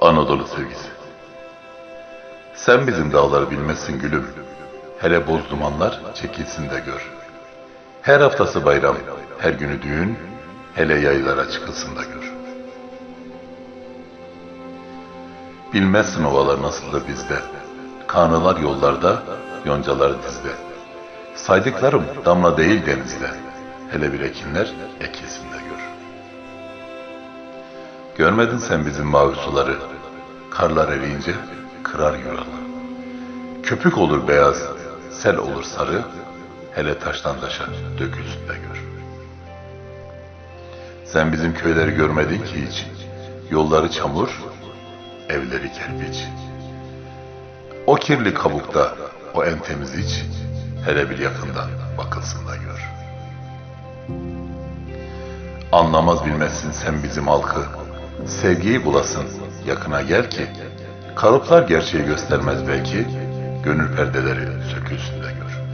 Anadolu sevgisi. Sen bizim dağları bilmezsin gülüm. Hele boz dumanlar çekilsin de gör. Her haftası bayram, her günü düğün, hele yaylara çıkılsın da gör. Bilmezsin ovalar nasıldır bizde. Kanılar yollarda, yoncalar dizde. Saydıklarım damla değil denizde. Hele bir ekinler ekilsin gör. Görmedin sen bizim mavi suları. Karlar eriyince kırar yuralı. Köpük olur beyaz, sel olur sarı. Hele taştan taşa dökülsün de gör. Sen bizim köyleri görmedin ki hiç. Yolları çamur, evleri kerpiç. O kirli kabukta o en temiz iç. Hele bir yakından bakılsın da gör. Anlamaz bilmezsin sen bizim halkı. Sevgiyi bulasın, yakına gel ki. Kalıplar gerçeği göstermez belki. Gönül perdeleri sökülsün de gör.